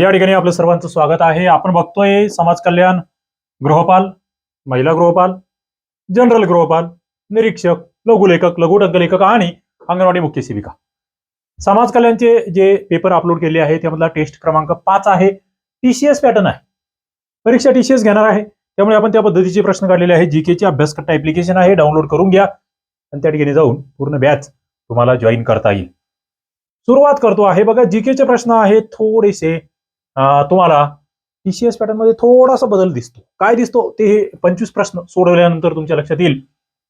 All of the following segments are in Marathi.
या ठिकाणी आपलं सर्वांचं स्वागत आहे. आपण बघतोय समाज कल्याण गृहपाल महिला गृहपाल जनरल गृहपाल निरीक्षक लघुलेखक लघु लेखक आणि अंगणवाडी मुख्य सेविका. समाज कल्याणचे जे पेपर अपलोड केले आहे त्यामधला टेस्ट क्रमांक पाच आहे. टीसीएस पॅटर्न आहे. परीक्षा टीसीएस घेणार आहे. त्यामुळे आपण त्या पद्धतीचे प्रश्न काढलेले आहे जी केचे अभ्यासकर्ता ऍप्लिकेशन आहे. डाउनलोड करून घ्या. आणि त्या ठिकाणी जाऊन पूर्ण बॅच तुम्हाला जॉईन करता येईल. सुरुवात करतो आहे. बघा जीकेचे प्रश्न आहेत थोडेसे. तुम्हाला टीसीएस पॅटर्नमध्ये थोडासा बदल दिसतो. काय दिसतो? ते हे पंचवीस प्रश्न सोडवल्यानंतर तुमच्या लक्षात येईल.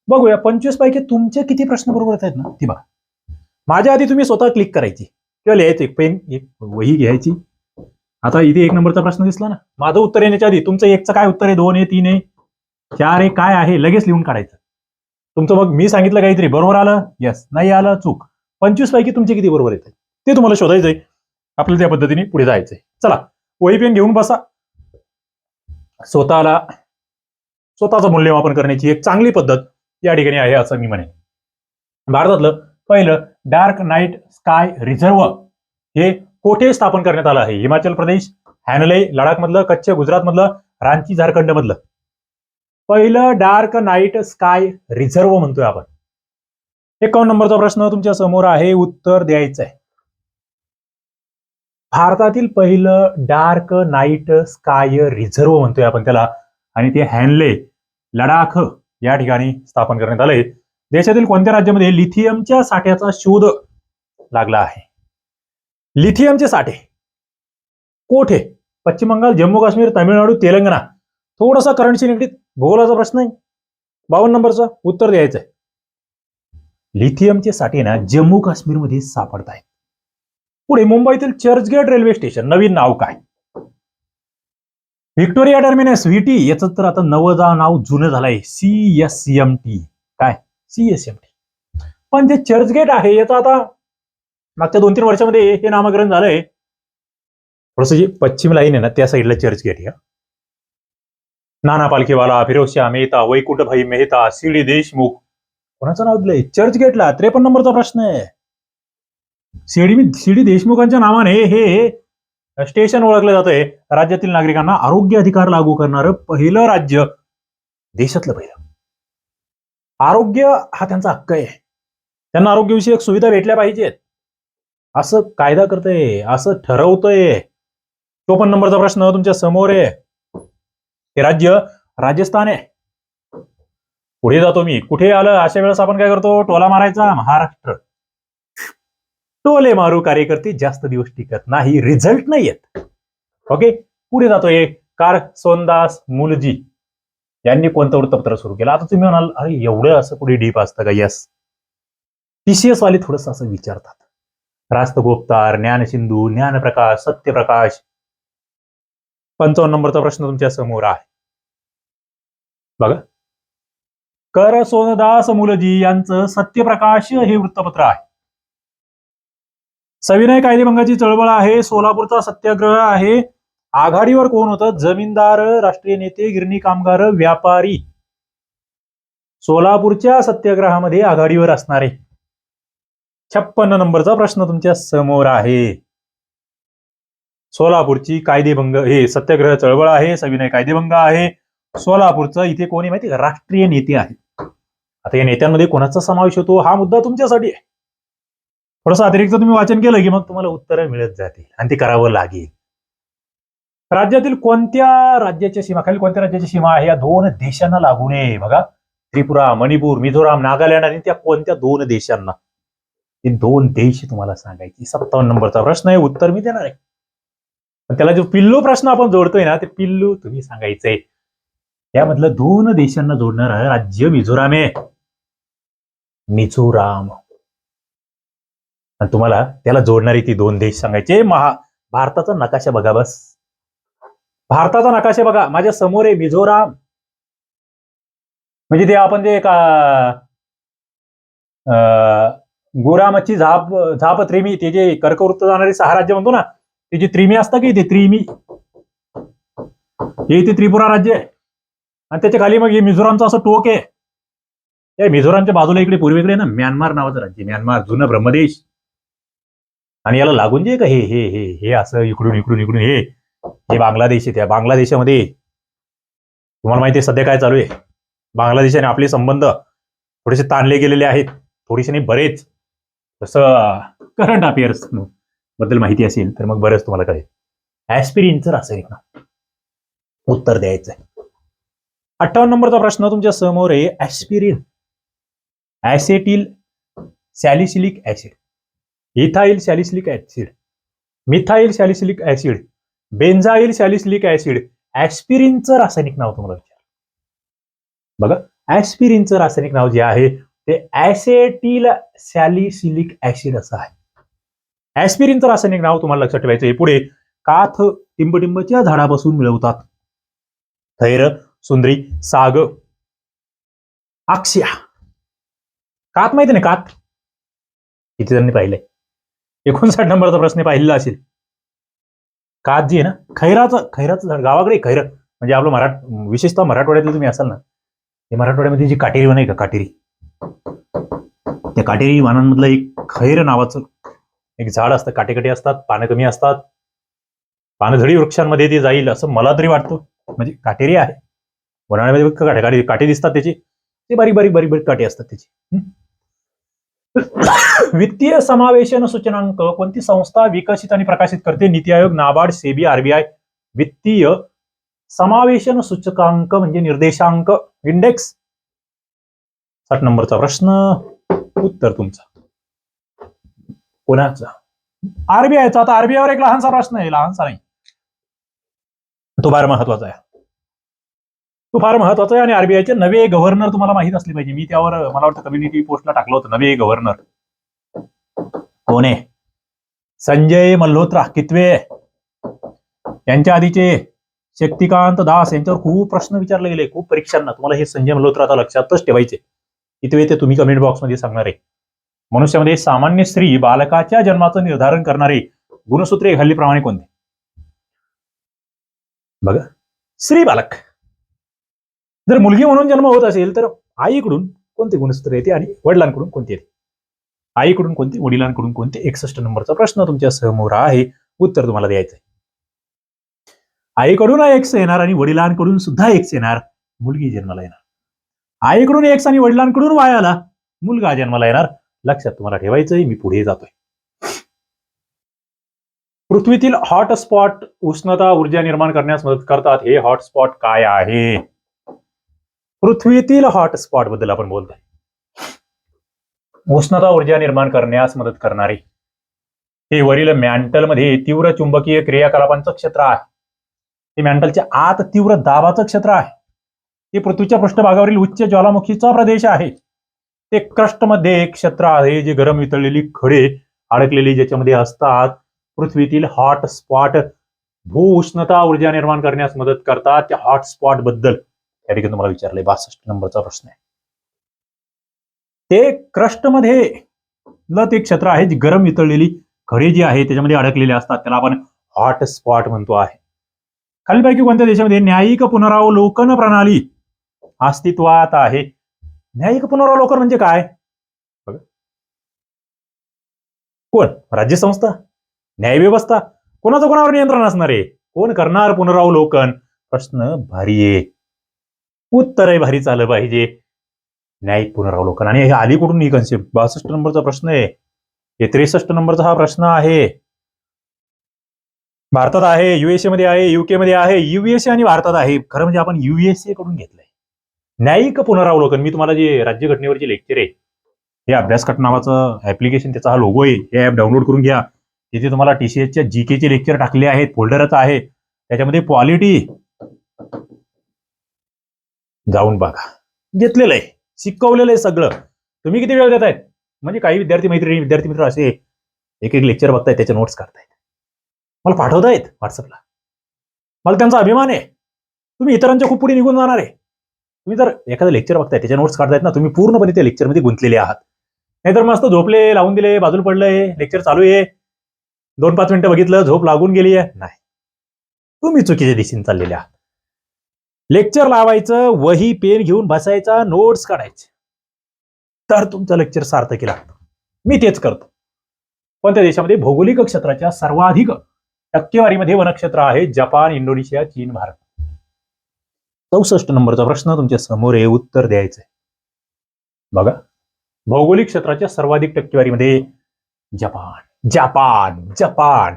बघूया पंचवीस पैकी तुमचे किती प्रश्न बरोबर येत आहेत ना? ती बघा. माझ्या आधी तुम्ही स्वतः क्लिक करायची. किंवा लिहायचे एक पेन एक वही घ्यायची. आता इथे एक नंबरचा प्रश्न दिसला ना? माझं उत्तर येण्याच्या आधी तुमचं एकचं काय उत्तर आहे? दोन आहे तीन आहे चार आहे काय आहे? लगेच लिहून काढायचं. तुमचं मग मी सांगितलं काहीतरी. बरोबर आलं? यस नाही आलं? चूक. पंचवीस पैकी तुमचे किती बरोबर येत? ते तुम्हाला शोधायचं आहे आपल्याला त्या पद्धतीने पुढे जायचंय. चला वही पेन घेऊन बसा. स्वतःला स्वतःचं मूल्यमापन करण्याची एक चांगली पद्धत या ठिकाणी आहे असं मी म्हणेन. भारतातलं पहिलं डार्क नाईट स्काय रिझर्व हे कोठे स्थापन करण्यात आलं आहे? हिमाचल प्रदेश हॅनले लडाखमधलं कच्छ गुजरातमधलं रांची झारखंड मधलं पहिलं डार्क नाईट स्काय रिझर्व म्हणतोय आपण. एकावन्न नंबरचा प्रश्न तुमच्यासमोर आहे उत्तर द्यायचं आहे भारतातील पहिलं डार्क नाईट स्काय रिझर्व म्हणतोय आपण त्याला आणि ते हॅनले लडाख या ठिकाणी स्थापन करण्यात आलंय. देशातील कोणत्या राज्यामध्ये लिथियमच्या साठ्याचा शोध लागला आहे? लिथियमचे साठे कोठे? पश्चिम बंगाल जम्मू काश्मीर तामिळनाडू तेलंगणा. थोडासा करंटशी निगडीत भूगोलाचा प्रश्न आहे. बावन्न नंबरचा उत्तर द्यायचं आहे लिथियमचे साठे ना जम्मू काश्मीरमध्ये सापडत आहेत पुढे मुंबईतील चर्चगेट रेल्वे स्टेशन नवीन नाव काय? व्हिक्टोरिया टर्मिनस व्हीटी याचं तर आता नवदा नाव जुनं झालंय. सी एस एम टी काय? सी एस एम टी पण जे चर्चगेट आहे याचं आता मागच्या दोन तीन वर्षामध्ये हे नामकरण झालंय. थोडस जे पश्चिम लाईन आहे ना त्या साईडला चर्चगेट या नाना पालखीवाला फिरोजशाह मेहता वैकुंठभाई मेहता सी डी देशमुख कोणाचं नाव दिलंय? चर्चगेटला त्रेपन्न नंबरचा प्रश्न आहे. सीडी सीडी देशमुखांच्या नावाने हे स्टेशन ओळखलं जातंय. राज्यातील नागरिकांना आरोग्य अधिकार लागू करणारं पहिलं राज्य. देशातलं पहिलं. आरोग्य हा त्यांचा हक्क आहे. त्यांना आरोग्यविषयक सुविधा भेटल्या पाहिजेत. असं कायदा करतय. असं ठरवतंय. चोपन्न नंबरचा प्रश्न तुमच्यासमोर आहे. हे राज्य राजस्थान आहे. पुढे जातो मी. कुठे आलं? अशा वेळेस आपण काय करतो? टोला मारायचा. महाराष्ट्र. टोले मारू कार्यकर्ते जास्त दिवस टिकत नाही. रिझल्ट नाही येत. ओके पुढे जातोय कार सोनदास मुलजी. यांनी कोणतं वृत्तपत्र सुरू केलं? आता तुम्ही म्हणाल अरे एवढं असं पुढे डीप असतं का? यस टीसीएस वाले थोडस असं विचारतात. रास्तगोपतार ज्ञानसिंधू ज्ञानप्रकाश सत्यप्रकाश. पंचावन्न नंबरचा प्रश्न तुमच्यासमोर आहे. बघा. कर सोनदास मुलजी यांचं सत्यप्रकाश हे वृत्तपत्र आहे. सविनय कायदेभंगाची चळवळ आहे सोलापूरचा सत्याग्रह आहे. आघाडीवर कोण होतं? जमीनदार राष्ट्रीय नेते गिरणी कामगार व्यापारी. सोलापूरच्या सत्याग्रहामध्ये आघाडीवर असणारे. छप्पन्न नंबरचा प्रश्न तुमच्यासमोर आहे. सोलापूरची कायदेभंग हे सत्याग्रह चळवळ आहे सविनय कायदेभंग आहे. सोलापूरचं इथे कोणी माहिती का? राष्ट्रीय नेते आहे आता या नेत्यांमध्ये कोणाचा समावेश होतो? हा मुद्दा तुमच्यासाठी आहे. थोडंसं अतिरिक्त तुम्ही वाचन केलं की मग तुम्हाला उत्तरं मिळत जातील आणि ते करावं लागेल. राज्यातील कोणत्या राज्याच्या सीमा खाली कोणत्या राज्याची सीमा आहे? या दोन देशांना लागू नये. बघा त्रिपुरा मणिपूर मिझोराम नागालँड आणि त्या कोणत्या दोन देशांना? हे दोन देश तुम्हाला सांगायची. सत्तावन्न नंबरचा प्रश्न आहे. उत्तर मी देणार आहे. पण त्याला जो पिल्लू प्रश्न आपण जोडतोय ना ते पिल्लू तुम्ही सांगायचंय. त्यामधलं दोन देशांना जोडणारं राज्य मिझोराम आहे. मिझोराम. आणि तुम्हाला त्याला जोडणारी ती दोन देश सांगायचे. महा भारताचा नकाशा बघा बस. भारताचा नकाशा बघा. माझ्यासमोर आहे मिझोराम. म्हणजे ते आपण जे का गोरामची झाप झाप त्रिमी ते जे कर्कवृत्त जाणारे सहा राज्य म्हणतो ना ते जे त्रिमी असतं की ते त्रिमी? हे ते त्रिपुरा राज्य आहे. आणि त्याच्याखाली मग हे मिझोरामचं असं टोक आहे. या मिझोरामच्या बाजूला इकडे पूर्वेकडे ना म्यानमार नावाचं राज्य म्यानमार जुनं ब्रह्मदेश. आणि याला लागून जे का हे हे हे हे असं इकडून इकडून इकडून हे हे बांगलादेश आहे त्या बांगलादेशामध्ये. तुम्हाला माहिती आहे सध्या काय चालू आहे? बांगलादेशाने आपले संबंध थोडेसे ताणले गेलेले आहेत. थोडेसे नाही बरेच. जसं करंट अफेअर्सबद्दल माहिती असेल तर मग बरंच तुम्हाला कळेल. ऍस्पिरिनचं रासायनिक ना उत्तर द्यायचं आहे अठ्ठावन्न नंबरचा प्रश्न तुमच्यासमोर आहे aspirin acetyl salicylic acid ethyl salicylic acid methyl salicylic acid benzyl salicylic acid ऍस्पिरिनचं रासायनिक नाव तुम्हाला विचार. बघा ऍस्पिरिनचं रासायनिक नाव जे आहे ते ऍसेटिल सॅलिसिलिक ऍसिड असं आहे. ऍस्पिरिनचं रासायनिक नाव तुम्हाला लक्षात ठेवायचं आहे. पुढे काथ टिंबटिंबच्या झाडापासून मिळवतात. थैर सुंदरी साग. आक्षिया कात माहिती ना कात? किती जणांनी पाहिलंय? एकोणसाठ नंबरचा प्रश्न पाहिलेला असेल. कात जी आहे ना खैराचं खैराचं झाड गावाकडे खैर. म्हणजे आपलं मराठ विशेषतः मराठवाड्यातलं तुम्ही असाल ना हे मराठवाड्यामध्ये जी काटेरी वन आहे का काटेरी? त्या काटेरी वाणांमधलं एक खैर नावाचं एक झाड असतं. काटेकाटे असतात पानं कमी असतात. पानझडी वृक्षांमध्ये ते जाईल असं मला तरी वाटतं. म्हणजे काटेरी आहे. उन्हाळ्यामध्ये काटे काटे काटे दिसतात त्याची. ते बारीक बारीक बारीक बारीक काटे असतात त्याची. वित्तीय समावेशन सूचनांक कोणती संस्था विकसित आणि प्रकाशित करते? NITI Aayog NABARD SEBI RBI. वित्तीय समावेशन सूचकांक म्हणजे निर्देशांक. इंडेक्स. साठ नंबरचा प्रश्न. उत्तर तुमचा. कोणाचा? आरबीआयचा. आता आरबीआयवर एक लहानसा प्रश्न आहे. लहानसा नाही. तो फार महत्त्वाचा आहे. तो फार महत्त्वाचा आहे आणि आरबीआयचे नवे गव्हर्नर तुम्हाला माहीत असले पाहिजे. मी त्यावर मला वाटतं कम्युनिटी पोस्टला टाकलं होतं नवे गव्हर्नर कोण? आहे संजय मल्होत्रा कितवे? यांच्या आधीचे शक्तिकांत दास यांच्यावर खूप प्रश्न विचारले गेले खूप परीक्षांना. तुम्हाला हे संजय मल्होत्रा आता लक्षातच ठेवायचे. कितवे ते तुम्ही कमेंट बॉक्समध्ये सांगणार आहे. मनुष्यामध्ये सामान्य स्त्री बालकाच्या जन्माचं निर्धारण करणारे गुणसूत्रे खालीप्रमाणे कोणते? बघा. स्त्री बालक. जर मुलगी म्हणून जन्म होत असेल तर आईकडून कोणते गुणसूत्र येते आणि वडिलांकडून कोणते येते? आईकडून कोणते वडिलांकडून कोणते? एकसष्ट नंबरचा प्रश्न तुमच्यासमोर आहे. उत्तर तुम्हाला द्यायचं आहे आईकडून एक्स येणार आणि वडिलांकडून सुद्धा एक्स येणार मुलगी जन्माला येणार. आईकडून एक्स आणि वडिलांकडून वाय आला मुलगा जन्माला येणार. लक्षात तुम्हाला ठेवायचंय मी पुढे जातोय. पृथ्वीतील हॉटस्पॉट उष्णता ऊर्जा निर्माण करण्यास मदत करतात. हे हॉटस्पॉट काय आहे? पृथ्वीतील हॉटस्पॉटबद्दल आपण बोलतोय. उष्णता ऊर्जा निर्माण करण्यास मदत करणारी हे वरील मॅन्टलमध्ये तीव्र चुंबकीय क्रियाकलापांचं क्षेत्र आहे. हे मॅन्टलच्या आत तीव्र दाबाचं क्षेत्र आहे. हे पृथ्वीच्या पृष्ठभागावरील उच्च ज्वालामुखीचा प्रदेश आहे. ते क्रस्टमध्ये एक क्षेत्र आहे जे गरम वितळलेली खडे अडकलेली ज्याच्यामध्ये असतात. पृथ्वीतील हॉट स्पॉट भू उष्णता ऊर्जा निर्माण करण्यास मदत करतात. त्या हॉट स्पॉटबद्दल या ठिकाणी तुम्हाला विचारले बासष्ट नंबरचा प्रश्न आहे. ते क्रस्टमध्ये ल ते क्षेत्र आहे जी गरम वितळलेली खडे जी आहे त्याच्यामध्ये अडकलेले असतात. त्याला आपण हॉट स्पॉट म्हणतो आहे. खालीलपैकी कोणत्या देशामध्ये न्यायिक पुनरावलोकन प्रणाली अस्तित्वात आहे? न्यायिक पुनरावलोकन म्हणजे काय? कोण? राज्य संस्था न्यायव्यवस्था? कोणाचं कोणावर नियंत्रण असणार आहे? कोण करणार पुनरावलोकन? प्रश्न भारी आहे. उत्तरही भारी चाललं पाहिजे. न्यायिक पुनरावलोकन. आणि हे अलीकडून ही कन्सेप्ट बासष्ट नंबरचा प्रश्न आहे. हे त्रेसष्ट नंबरचा हा प्रश्न आहे. भारतात आहे युएसए मध्ये आहे युके मध्ये आहे युएसए आणि भारतात आहे. खरं म्हणजे आपण युएसए कडून घेतलंय. न्यायिक पुनरावलोकन. मी तुम्हाला जे राज्यघटनेवरचे लेक्चर आहे हे अभ्यासकट नावाचं ऍप्लिकेशन त्याचा हा लोगो आहे. हे ऍप डाउनलोड करून घ्या. तिथे तुम्हाला टीसीएसच्या जी चे लेक्चर टाकले आहेत. फोल्डरच आहे. त्याच्यामध्ये क्वालिटी जाऊन बघा. घेतलेलं आहे. शिकवलेलं आहे सगळं. तुम्ही किती वेळ देत आहेत म्हणजे काही विद्यार्थी मैत्रिणी विद्यार्थी मित्र असे एक एक लेक्चर बघतायत त्याचे नोट्स काढतायत. मला पाठवतायत व्हॉट्सअपला मला त्यांचा अभिमान आहे. तुम्ही इतरांच्या खूप पुढे निघून जाणार आहे. तुम्ही जर एखादं लेक्चर बघताय त्याच्या नोट्स काढतायत ना तुम्ही पूर्णपणे त्या लेक्चरमध्ये गुंतलेले आहात. नाहीतर मस्त झोपले लावून दिले बाजूला पडलंय लेक्चर चालू आहे. दोन पाच मिनिटं बघितलं झोप लागून गेली आहे. नाही. तुम्ही चुकीच्या दिशेने चाललेले आहात. लेक्चर लावायचं वही पेन घेऊन बसायचा नोट्स काढायचे. तर तुमचं लेक्चर सार्थकी लागतं. मी तेच करतो. पण त्या देशामध्ये भौगोलिक क्षेत्राच्या सर्वाधिक टक्केवारीमध्ये वनक्षेत्र आहे जपान इंडोनेशिया चीन भारत. चौसष्ट नंबरचा प्रश्न तुमच्यासमोर आहे उत्तर द्यायचंय. बघा. भौगोलिक क्षेत्राच्या सर्वाधिक टक्केवारीमध्ये जपान जपान जपान.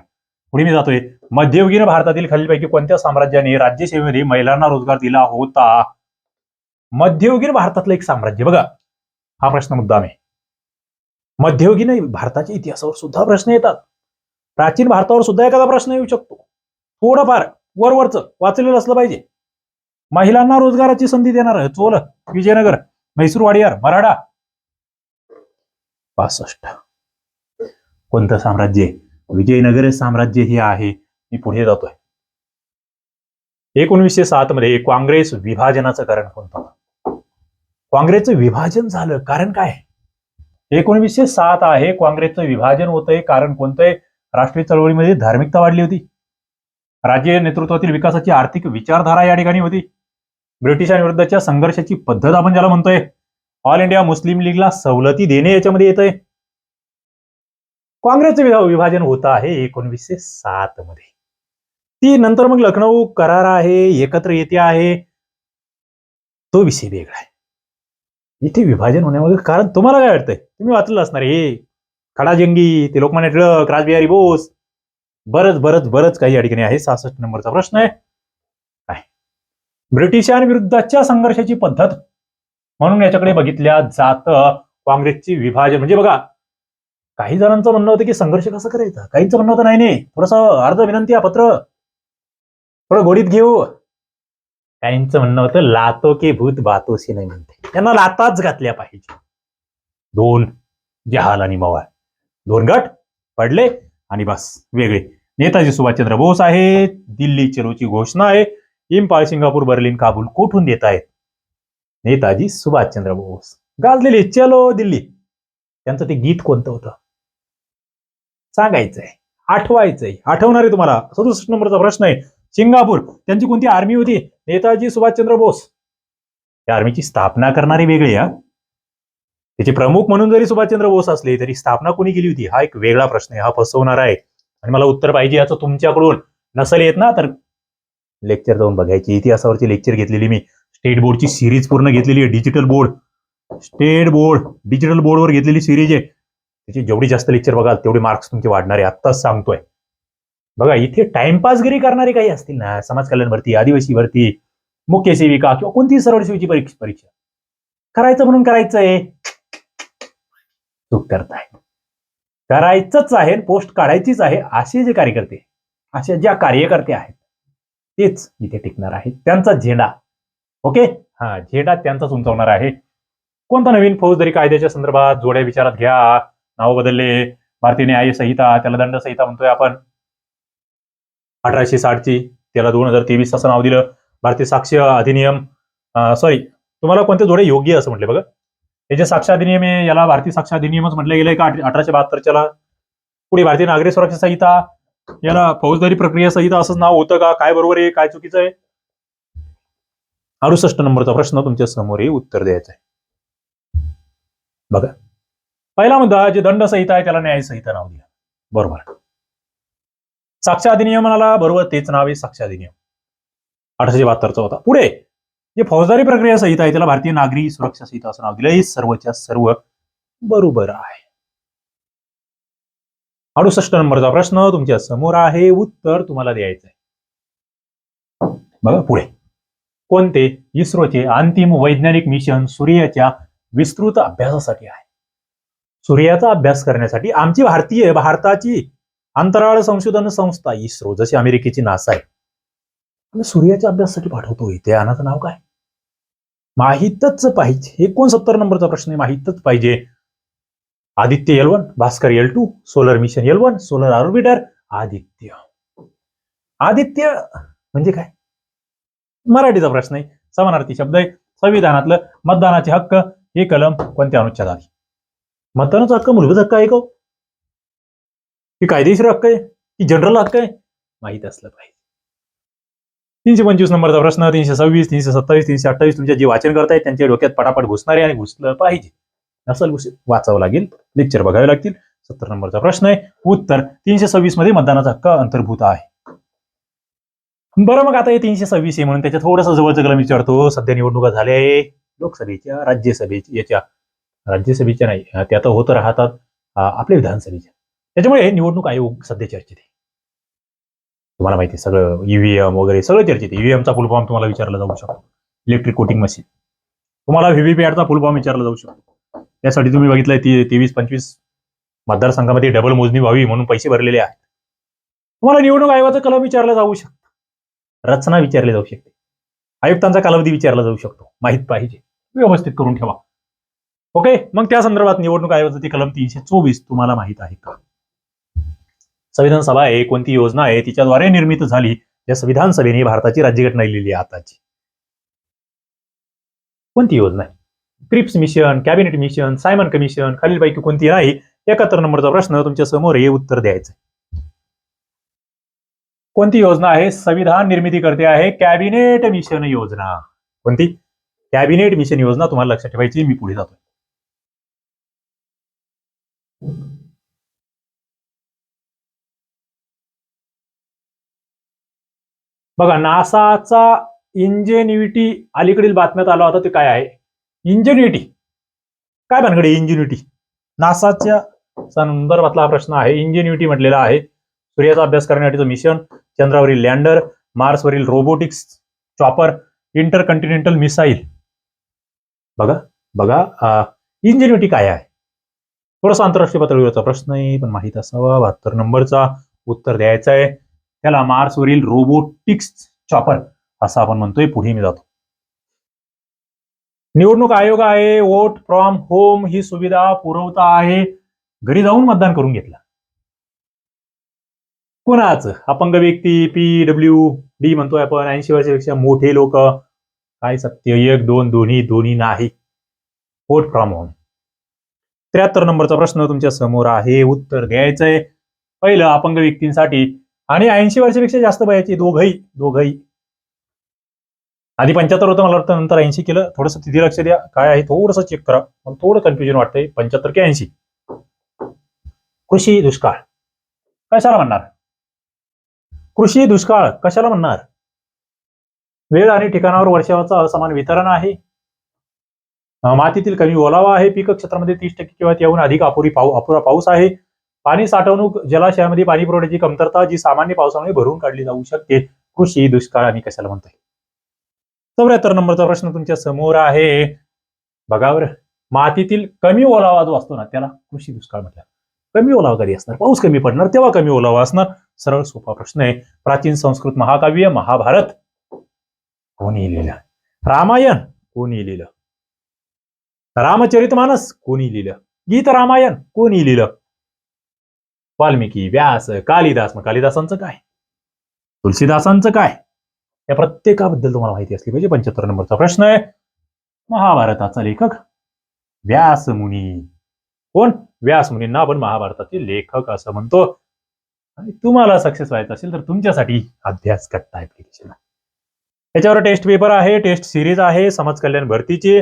पुढे मी जातोय. मध्ययुगीन भारतातील खालीलपैकी कोणत्या साम्राज्याने राज्यसेवेमध्ये महिलांना रोजगार दिला होता? मध्ययुगीन भारतातलं एक साम्राज्य बघा. हा प्रश्न मुद्दाम आहे. मध्ययुगीन भारताच्या इतिहासावर सुद्धा प्रश्न येतात. प्राचीन भारतावर सुद्धा एखादा प्रश्न येऊ शकतो. थोडंफार वरवरचं वाचलेलं असलं पाहिजे. महिलांना रोजगाराची संधी देणार चोल विजयनगर म्हैसूर वाडियार मराठा. पासष्ट कोणतं साम्राज्य विजयनगर साम्राज्य हे आहे. मी पुढे जातोय. एकोणीसशे सात मध्ये काँग्रेस विभाजनाचं कारण कोणतं काँग्रेसचं विभाजन झालं. कारण काय? एकोणीसशे सात आहे काँग्रेसचं विभाजन होतंय. कारण कोणतंय? राष्ट्रीय चळवळीमध्ये धार्मिकता वाढली होती. राज्य नेतृत्वातील विकासाची आर्थिक विचारधारा या ठिकाणी होती. ब्रिटिशांविरुद्धच्या संघर्षाची पद्धत आपण ज्याला म्हणतोय ऑल इंडिया मुस्लिम लीगला सवलती देणे याच्यामध्ये येत आहे काँग्रेसचं विभाजन होत आहे एकोणवीसशे सात मध्ये. ती नंतर मग लखनौ करार आहे एकत्र येते आहे. तो विषय वेगळा आहे. इथे विभाजन होण्यामागे कारण तुम्हाला काय वाटतंय? तुम्ही वाचलं असणार हे खडाजंगी ते लोकमान्य टिळक राजबिहारी बोस. बरंच बरंच बरंच काही या ठिकाणी आहे. सहासष्ट नंबरचा प्रश्न आहे. काय ब्रिटिशांविरुद्धच्या संघर्षाची पद्धत म्हणून याच्याकडे बघितल्या जात. काँग्रेसची विभाजन. म्हणजे बघा काही जणांचं म्हणणं होतं की संघर्ष कसं करायचा? काहींचं म्हणणं होतं नाही नाही थोडस अर्ध विनंती आहे पत्र. थोडं गोडीत घेऊ. काहींचं म्हणणं होतं लातो के भूत बातोशी नाही म्हणते. त्यांना लाताच घातल्या पाहिजे. दोन जहाल आणि मवाळ दोन गट पडले आणि बस वेगळे. नेताजी सुभाषचंद्र बोस आहे दिल्ली चलोची घोषणा आहे. इम्पाळ सिंगापूर बर्लिन काबूल कुठून देत आहेत? नेताजी सुभाषचंद्र बोस. गाजलेले चलो दिल्ली. त्यांचं ते गीत कोणतं होतं? सांगायचंय आठवायचंय. आठवणार आहे तुम्हाला. सदुसष्ट नंबरचा प्रश्न आहे. सिंगापूर त्यांची कोणती आर्मी होती? नेताजी सुभाषचंद्र बोस. या आर्मीची स्थापना करणारी वेगळी हा. त्याचे प्रमुख म्हणून जरी सुभाषचंद्र बोस असले तरी स्थापना कोणी केली होती? हा एक वेगळा प्रश्न आहे हा फसवणार आहे. आणि मला उत्तर पाहिजे याचं तुमच्याकडून. नसेल येत ना तर लेक्चर जाऊन बघायची. इतिहासावरची लेक्चर घेतलेली मी. स्टेट बोर्डची सिरीज पूर्ण घेतलेली आहे digital board state board digital बोर्डवर घेतलेली सिरीज आहे. त्याची जेवढी जास्त लेक्चर बघाल तेवढे मार्क्स तुमचे वाढणार आहे आत्ताच सांगतोय. बघा इथे टाइमपासगिरी करणारे काही असतील ना समाज कल्याण भरती आदिवासी भरती मुख्य सेविका किंवा कोणतीही सरळ सेवेची परीक्षा परीक्षा. करायचं म्हणून करायचंय. चूक करताय. करायचंच आहे पोस्ट काढायचीच आहे असे जे कार्यकर्ते अशा ज्या कार्यकर्ते आहेत तेच इथे टिकणार आहेत. त्यांचा झेंडा. ओके? हा झेंडा त्यांचाच उंचावणार आहे. कोणता नवीन फौजदारी कायद्याच्या संदर्भात जोड्या विचारात घ्या. नाव बदलले भारतीय न्याय संहिता त्याला दंड संहिता म्हणतोय आपण. अठराशे साठची त्याला दोन हजार तेवीस असं नाव दिलं. भारतीय साक्ष अधिनियम सॉरी तुम्हाला कोणते जोडे योग्य असं म्हटले बघा? हे जे साक्ष अधिनियम आहे याला भारतीय साक्ष अधिनियमच म्हटलं गेलंय का? अठराशे बहात्तरच्याला. पुढे भारतीय नागरी सुरक्षा संहिता याला फौजदारी प्रक्रिया संहिता असंच नाव होतं का? काय बरोबर आहे? काय चुकीचं आहे? अडुसष्ट नंबरचा प्रश्न तुमच्यासमोर उत्तर द्यायचं आहे. बघा. पहिला मुद्दा जे दंड संहिता आहे त्याला न्यायसंहिता नाव दिलं. बरोबर. साक्ष अधिनियमाला बरोबर तेच नाव आहे साक्ष अधिनियम. अठराशे बहात्तरचा होता. पुढे जे फौजदारी प्रक्रिया संहिता आहे त्याला भारतीय नागरी सुरक्षा संहिता असं नाव दिलं. हे सर्वच्या सर्व बरोबर आहे. अडुसष्ट नंबरचा प्रश्न तुमच्यासमोर आहे उत्तर तुम्हाला द्यायचं आहे बघा पुढे. कोणते इस्रोचे अंतिम वैज्ञानिक मिशन सूर्याच्या विस्तृत अभ्यासासाठी आहे? सूर्याचा अभ्यास करण्यासाठी आमची भारतीय भारताची अंतराळ संशोधन संस्था इस्रो जशी अमेरिकेची नासा आहे. आम्ही सूर्याच्या अभ्यासासाठी पाठवतो इथे. अनाचं नाव काय? माहीतच पाहिजे. एकोणसत्तर नंबरचा प्रश्न आहे. माहीतच पाहिजे. Aditya L one Bhaskar L two solar mission L one solar orbiter Aditya. Aditya म्हणजे काय? मराठीचा प्रश्न आहे. समानार्थी शब्द आहे. संविधानातलं मतदानाचे हक्क हे कलम कोणत्या अनुच्छेदात आली मतदानाचा हक्क मूलभूत हक्क आहे का हो? की कायदेशीर हक्क आहे? की जनरल हक्क आहे? माहीत असलं पाहिजे. तीनशे पंचवीस नंबरचा प्रश्न तीनशे सव्वीस तीनशे सत्तावीस तीनशे अठ्ठावीस तुमच्या जे वाचन करतायत त्यांच्या डोक्यात पटापट घुसणारे आणि घुसलं पाहिजे. नसल घुस वाचावं लागेल लेक्चर बघावे लागतील. सत्तर नंबरचा प्रश्न आहे. उत्तर तीनशे सव्वीसमध्ये मतदानाचा हक्क अंतर्भूत आहे. बरं मग आता हे तीनशे सव्वीस आहे म्हणून त्याच्या थोडंसं जवळचं कलम विचारतो. सध्या निवडणुका झाल्या आहे. लोकसभेच्या राज्यसभेच्या याच्या राज्यसभेच्या नाही त्या तर होत राहतात आपल्या विधानसभेच्या. त्याच्यामुळे निवडणूक आयोग सध्या चर्चेत आहे. तुम्हाला माहिती आहे सगळं ईव्हीएम वगैरे सगळं चर्चेत आहे. ईव्हीएमचा फुल फॉर्म तुम्हाला विचारला जाऊ शकतो. इलेक्ट्रिक कोटिंग मशीन तुम्हाला व्हीव्हीपॅटचा फुल फॉर्म विचारला जाऊ शकतो. त्यासाठी तुम्ही बघितलंय ती तेवीस पंचवीस मतदारसंघामध्ये डबल मोजणी व्हावी म्हणून पैसे भरलेले आहेत. तुम्हाला निवडणूक आयोगाचा कलम विचारला जाऊ शकतो. रचना विचारली जाऊ शकते. आयुक्तांचा कालावधी विचारला जाऊ शकतो. माहीत पाहिजे. व्यवस्थित करून ठेवा. ओके मग त्या संदर्भात निवडणूक आयोगाचं ते कलम तीनशे चोवीस तुम्हाला माहीत आहे का? संविधान सभा आहे कोणती योजना आहे तिच्याद्वारे निर्मित झाली. या संविधान सभेने भारताची राज्यघटना लिहिली आहे आताची. कोणती योजना आहे? Cripps mission cabinet mission Simon commission खालीलपैकी कोणती नाही? एकाहत्तर नंबरचा प्रश्न तुमच्यासमोर हे उत्तर द्यायचं कोणती योजना आहे? संविधान निर्मिती करते आहे कॅबिनेट मिशन योजना. कोणती? कॅबिनेट मिशन योजना तुम्हाला लक्षात ठेवायची मी पुढे जातो बघा नासाचा इंजेन्युटी अलीकडील बातम्यात आला होता ते काय आहे? इंजेन्युटी काय भानगडे इंजेन्युटी नासाच्या संदर्भातला हा प्रश्न आहे. इंजेन्युटी म्हटलेला आहे. सूर्याचा अभ्यास करण्यासाठीचं मिशन चंद्रावरील लँडर मार्सवरील रोबोटिक्स चॉपर इंटरकंटिनेंटल मिसाईल बघा बघा इंजेन्युटी काय आहे? थोडासा आंतरराष्ट्रीय पातळीवरचा प्रश्न आहे पण माहीत असावा. बहात्तर नंबरचा उत्तर द्यायचं आहे. त्याला मार्सवरील रोबोटिक्स चॉपर असं आपण म्हणतोय. पुढे मी जातो. निवडणूक आयोग आहे. वोट फ्रॉम होम ही सुविधा पुरवता आहे. घरी जाऊन मतदान करून घेतलं. कोणाचं? अपंग व्यक्ती पी डब्ल्यू डी म्हणतोय आपण. ऐंशी वर्षापेक्षा मोठे लोक. काय सत्य? एक दोन दोन्ही दोन्ही नाही. Vote from home. त्र्याहत्तर नंबरचा प्रश्न तुमच्यासमोर आहे. उत्तर द्यायचंय. पहिलं अपंग व्यक्तींसाठी आणि ऐंशी वर्षापेक्षा जास्त वयाची दोघही दोघही. आधी पंच्याहत्तर होतं मला वाटतं नंतर ऐंशी केलं. थोडंसं तिथे लक्ष द्या. काय आहे थोडंसं चेक करा. मला थोडं कन्फ्युजन वाटतंय. पंच्याहत्तर की ऐंशी? कृषी दुष्काळ. कशाला म्हणणार? कृषी दुष्काळ. कशाला म्हणणार? वेळ आणि ठिकाणावर वर्षाचं असमान वितरण आहे. मातीतील कमी ओलावा आहे. पीक क्षेत्रामध्ये तीस टक्के किंवा त्याहून अधिक अपुरी पाऊ अपुरा पाऊस आहे. पाणी साठवणूक जलाशयामध्ये पाणी पुरवठ्याची कमतरता जी सामान्य पावसामुळे भरून काढली जाऊ शकते कृषी दुष्काळ आणि कशाला म्हणतोय? चौऱ्याहत्तर नंबरचा प्रश्न तुमच्यासमोर आहे. बघावर मातीतील कमी ओलावा जो असतो ना त्याला कृषी दुष्काळ म्हटलं. कमी ओलावा कधी असणार? पाऊस कमी पडणार तेव्हा कमी ओलावा असणार. सरळ सोपा प्रश्न आहे. प्राचीन संस्कृत महाकाव्य महाभारत. कोणी लिहिलं रामायण. कोणी लिहिलं रामचरितमानस. कोणी लिहिलं गीत रामायण. कोणी लिहिलं वाल्मिकी व्यास कालिदास. मग कालिदासांचं काय? तुलसीदासांचं काय? या प्रत्येकाबद्दल तुम्हाला माहिती असली पाहिजे. पंच्याहत्तर नंबरचा प्रश्न आहे. महाभारताचा लेखक व्यास मुनी. कोण? व्यास मुनींना आपण महाभारताचे लेखक असं म्हणतो. आणि तुम्हाला सक्सेस व्हायचं असेल तर तुमच्यासाठी अभ्यास करता ऍप्लिकेशन याच्यावर त्याच्यावर टेस्ट पेपर आहे टेस्ट सिरीज आहे समाज कल्याण भरतीची.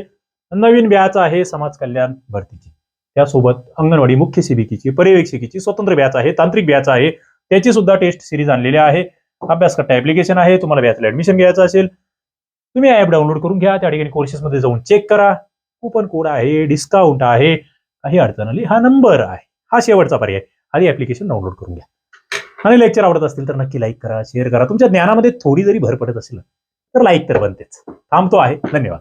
नवीन बॅच आहे समाज कल्याण भरतीची. त्यासोबत अंगणवाडी मुख्य सेविकेची पर्यवेक्षिकेची स्वतंत्र बॅच आहे तांत्रिक बॅच आहे. त्याची सुद्धा टेस्ट सिरीज आणलेली आहे. अभ्यास करता ऍप्लिकेशन आहे. तुम्हाला बॅचला ऍडमिशन घ्यायचं असेल तुम्ही ऍप डाउनलोड करून घ्या. त्या ठिकाणी कोर्सेसमध्ये जाऊन चेक करा. कुपन कोड आहे डिस्काउंट आहे. काही अडचण आली हा नंबर आहे. हा शेवटचा पर्याय आधी ऍप्लिकेशन डाउनलोड करून घ्या. आणि लेक्चर आवडत असतील तर नक्की लाईक करा शेअर करा. तुमच्या ज्ञानामध्ये थोडी जरी भर पडत असेल तर लाईक तर बनतेच. थांबतो आहे. धन्यवाद.